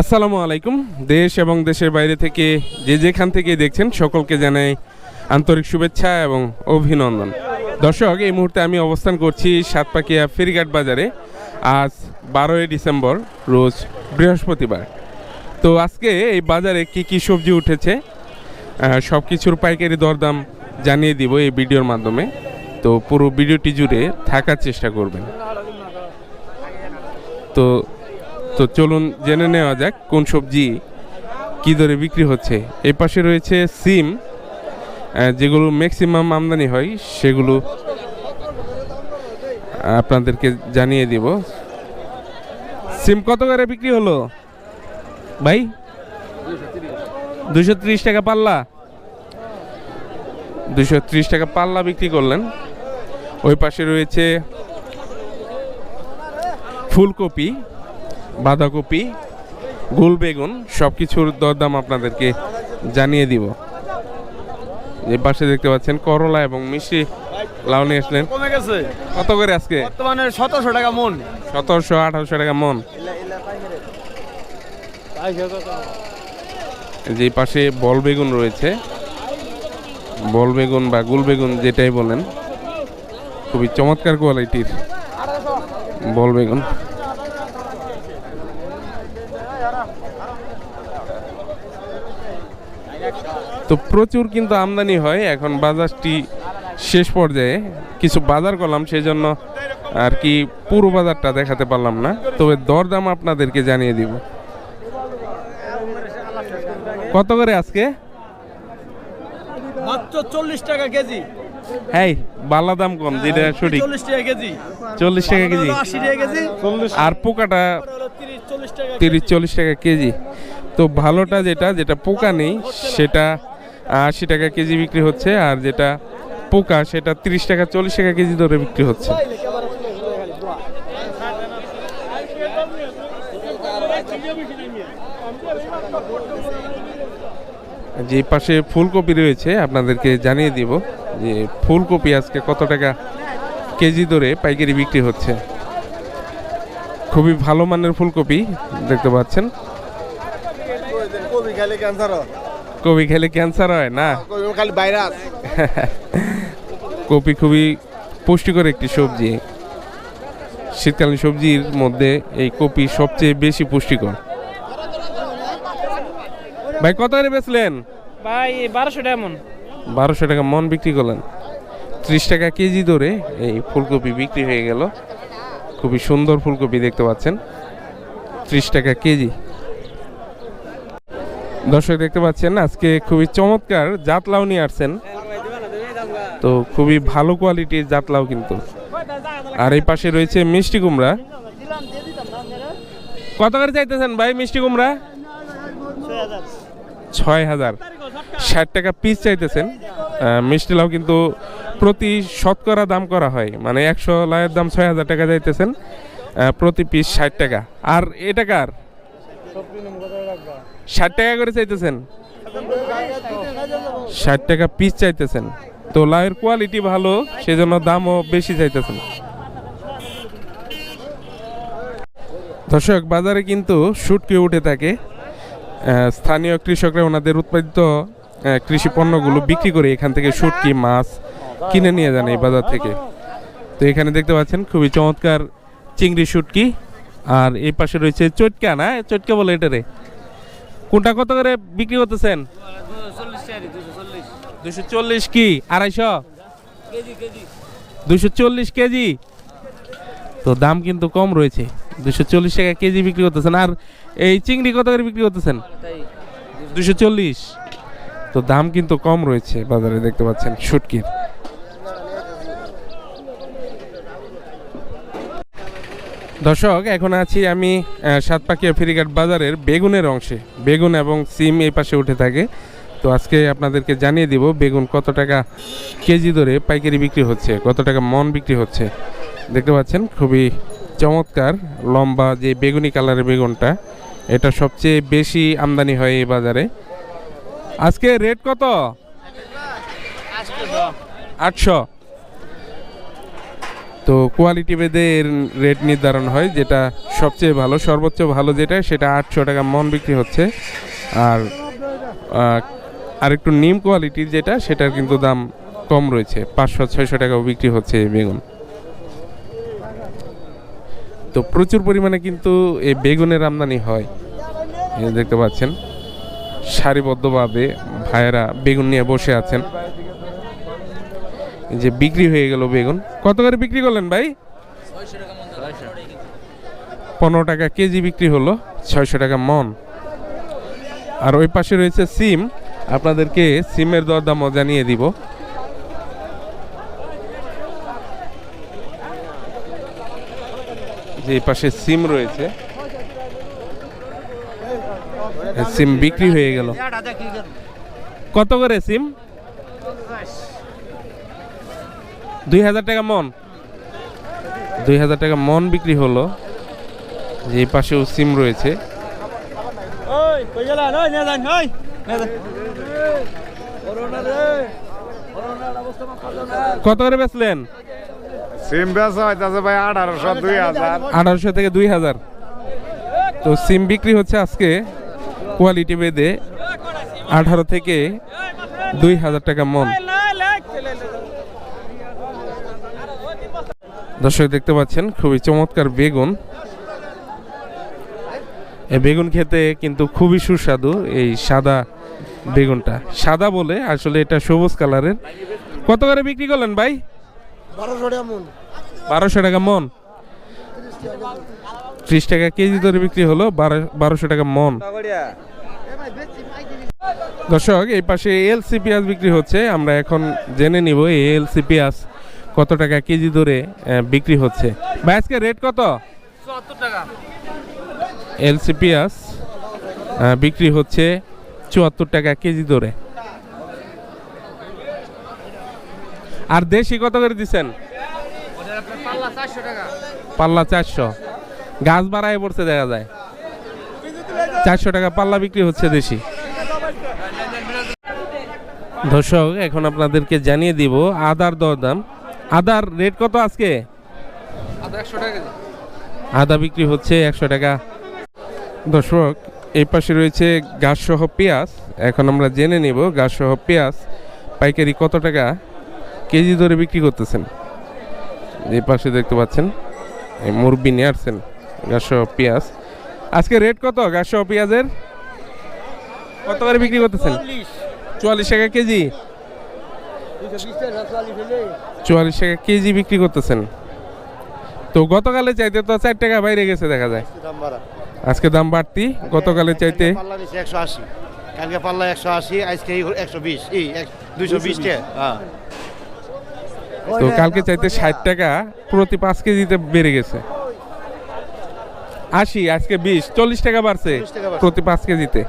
আসসালামু আলাইকুম। দেশ এবং দেশের বাইরে থেকে যে যেখান থেকে দেখছেন, সকলকে জানাই আন্তরিক শুভেচ্ছা এবং অভিনন্দন। দর্শক, এই মুহূর্তে আমি অবস্থান করছি সাতপাকিয়া ফেরিঘাট বাজারে। আজ বারোই ডিসেম্বর, রোজ বৃহস্পতিবার। তো আজকে এই বাজারে কি কি সবজি উঠেছে সব কিছুর পাইকারি দরদাম জানিয়ে দিব এই ভিডিওর মাধ্যমে। তো পুরো ভিডিওটি জুড়ে থাকার চেষ্টা করবেন। তো তো চলুন জেনে নেওয়া যাক কোন সবজি কী দরে বিক্রি হচ্ছে। এই পাশে রয়েছে সিম যেগুলো ম্যাক্সিমাম আমদানি হয়, সেগুলো আপনাদেরকে জানিয়ে দিব। সিম কত করে বিক্রি হলো? ভাই, দুশো ত্রিশ টাকা পাল্লা। দুশো ত্রিশ টাকা পাল্লা বিক্রি করলেন। ওই পাশে রয়েছে ফুলকপি। বাঁধাকপি গোল বেগুন সব কিছুর দরদাম আপনাদেরকে জানিয়ে দিব। যে পাশে দেখতে পাচ্ছেন করলা এবং মিষ্টি লাউ নিয়ে আসলেন। কমে গেছে? কত করে আজকে? বর্তমানে সতেরোশো টাকা মন। সতেরোশো আঠারোশো টাকা মন। যে পাশে বল বেগুন রয়েছে। বল বেগুন বা গুল বেগুন যেটাই বলেন খুবই চমৎকার কোয়ালিটির বল বেগুন। তো প্রচুর কিন্তু আমদানি হয়। এখন বাজারটি শেষ পর্যায়ে কিছু বাজার করলাম সেই জন্য আর কি পুরো বাজারটা দেখাতে পারলাম না। তবে দরদাম আপনাদেরকে জানিয়ে দিব। কত করে আজকে? মাত্র চল্লিশ টাকা কেজি। হ্যাঁ বালা দাম কম যেটা সঠিক। চল্লিশ টাকা কেজি। চল্লিশ টাকা কেজি। আশি টাকা কেজি। আর পোকাটা তিরিশ চল্লিশ টাকা কেজি। তো ভালোটা যেটা যেটা পোকা নেই, সেটা আশি টাকা কেজি বিক্রি হচ্ছে, আর যেটা পোকা, সেটা তিরিশ টাকা, চল্লিশ টাকা কেজি ধরে বিক্রি হচ্ছে। যে পাশে ফুলকপি রয়েছে, আপনাদেরকে জানিয়ে দিব যে ফুলকপি আজকে কত টাকা কেজি ধরে পাইকারি বিক্রি হচ্ছে। খুবই ভালো মানের ফুলকপি দেখতে পাচ্ছেন। খালি ক্যান্সার কপি খেলে ক্যান্সার হয় না? কবি খালি ভাইরাস কপি খুবই পুষ্টিকর একটি সবজি। শীতকালীন সবজির মধ্যে এই কপি সবচেয়ে বেশি পুষ্টিকর। ভাই কত করে বেচলেন? ভাই বারোশো টাকা মন। বারোশো টাকা মন বিক্রি করলেন। ত্রিশ টাকা কেজি ধরে এই ফুলকপি বিক্রি হয়ে গেল। খুবই সুন্দর ফুলকপি দেখতে পাচ্ছেন। ত্রিশ টাকা কেজি। দর্শক দেখতে পাচ্ছেন, আজকে খুবই চমৎকার জাতলাও নিয়ে আসছেন। তো খুবই ভালো কোয়ালিটির জাতলাও কিন্তু। আর এই পাশে রয়েছে মিষ্টি কুমড়া। কত করে চাইতেছেন ভাই মিষ্টি কুমড়া? ছয় হাজার। ষাট টাকা পিস চাইতেছেন। মিষ্টি লাউ কিন্তু প্রতি শতকরা দাম করা হয়। মানে একশো লাউয়ের দাম ছয় হাজার টাকা চাইতেছেন। প্রতি পিস ষাট টাকা। আর এটা কার? ষাট টাকা করে চাইতেছেন? ষাট টাকা পিস চাইতেছেন। তো লাউয়ের কোয়ালিটি ভালো, সেজন্য দামও বেশি চাইতেছেন। দর্শক, বাজারে কিন্তু শুটকি উঠে থাকে। স্থানীয় কৃষকরা ওনাদের উৎপাদিত কৃষি পণ্যগুলো বিক্রি করে এখান থেকে শুটকি মাছ কিনে নিয়ে যান এই বাজার থেকে। তো এখানে দেখতে পাচ্ছেন, খুবই চমৎকার চিংড়ি শুটকি আর এই পাশে রয়েছে চটকা, না? চটকা বলে এটারে কোনটা কত করে বিক্রি করতেছেন? দুশো চল্লিশ কি? আড়াইশো? দুশো চল্লিশ কেজি। তো দাম কিন্তু কম রয়েছে। দুশো চল্লিশ টাকা কেজি বিক্রি করতেছেন। আর এই চিংড়ি কত করে বিক্রি করতেছেন? দুশো চল্লিশ। তো দাম কিন্তু কম রয়েছে বাজারে, দেখতে পাচ্ছেন, শুটকির। দর্শক, এখন আছি আমি সাতপাকিয়া ফেরিঘাট বাজারের বেগুনের অংশে। বেগুন এবং সিম এই পাশে উঠে থাকে। তো আজকে আপনাদেরকে জানিয়ে দিব, বেগুন কত টাকা কেজি ধরে পাইকারি বিক্রি হচ্ছে, কত টাকা মন বিক্রি হচ্ছে। দেখতে পাচ্ছেন, খুবই চমৎকার, লম্বা যে বেগুনি কালারের বেগুনটা, এটা সবচেয়ে বেশি আমদানি হয় এই বাজারে। আজকে রেট কত? আটশো। তো কোয়ালিটি ভেদে এর রেট নির্ধারণ হয়, যেটা সবচেয়ে ভালো, সর্বোচ্চ ভালো যেটা, সেটা আটশো টাকা মন বিক্রি হচ্ছে। আর আর একটু নিম কোয়ালিটির যেটা, সেটার কিন্তু দাম কম রয়েছে, পাঁচশো, ছয়শো টাকাও বিক্রি হচ্ছে এই বেগুন। তো প্রচুর পরিমাণে কিন্তু এই বেগুনের আমদানি হয় দেখতে পাচ্ছেন। সারিবদ্ধভাবে ভাইয়েরা বেগুন নিয়ে বসে আছেন। যে বিক্রি হয়ে গেল বেগুন। কত করে বিক্রি করলেন ভাই? পনেরো টাকা কেজি বিক্রি হলো, ছয়শো টাকা মন। আর ওই পাশে রয়েছে সিম। আপনাদেরকে সিমের দরদামও জানিয়ে দিব। যে পাশে সিম রয়েছে। সিম বিক্রি হয়ে গেল। কত করে সিম? দুই হাজার টাকা মন। দুই হাজার টাকা মন বিক্রি হলো। যে পাশেও সিম রয়েছে। কত করে বেচলেন? সিম বেচা হইতাছে ভাই আঠারোশো দুই হাজার। আঠারোশো থেকে দুই হাজার। তো সিম বিক্রি হচ্ছে আজকে কোয়ালিটি বেদে আঠারো থেকে দুই হাজার টাকা মন। দর্শক দেখতে পাচ্ছেন খুবই চমৎকার বেগুন। এই বেগুন খেতে কিন্তু খুবই সুস্বাদু এই সাদা বেগুনটা। সাদা বলে আসলে এটা সবুজ কালারের। কত করে বিক্রি করলেন ভাই? বারোশো টাকা মন। ত্রিশ টাকা কেজি ধরে বিক্রি হলো বারো- বারোশো টাকা মন। দর্শক এই পাশে এলসি পেঁয়াজ বিক্রি হচ্ছে। আমরা এখন জেনে নিব এই এলসি পেঁয়াজ কত টাকা কেজি ধরে বিক্রি হচ্ছে? ভাই আজকে রেট কত? এলসি পেঁয়াজ বিক্রি হচ্ছে চুয়াত্তর টাকা কেজি ধরে। আর দেশি কত করে দিচ্ছেন পাল্লা চারশো। গাছ বাড়ায় পড়ছে দেখা যায়। চারশো টাকা পাল্লা বিক্রি হচ্ছে দেশি। দর্শক এখন আপনাদেরকে জানিয়ে দিব আদার দরদাম। আদার রেট কত আজকে? আদা বিক্রি হচ্ছে একশো টাকা। দর্শক এই পাশে রয়েছে গাছ সহ পেঁয়াজ। এখন আমরা জেনে নেব গাছ সহ পেঁয়াজ পাইকারি কত টাকা কেজি ধরে বিক্রি করতেছেন। এই পাশে দেখতে পাচ্ছেন এই মুরব্বি নিয়ে আসছেন গাছ সহ পেঁয়াজ। আজকে রেট কত গাছ সহ পেঁয়াজের? কত করে বিক্রি করতেছেন? চুয়াল্লিশ টাকা কেজি। চুয়াল্লিশ টাকা কেজি বিক্রি করতেছেন। তো গতকালে চাইতে তো চার টাকা বাইরে গেছে দেখা যায়। আজকে দাম বাড়তি গতকালে চাইতে। একশো আশি। কালকে পাল্লা একশো আশি আজকে একশো বিশ। এই দুইশো বিশ টাকা হ্যাঁ। তো কালকে চাইতে ষাট টাকা প্রতি পাঁচ কেজিতে বেড়ে গেছে। আশি আজকে বিশ চল্লিশ টাকা বাড়ছে 40 টাকা বাড়ছে। প্রতি পাঁচ কেজিতে।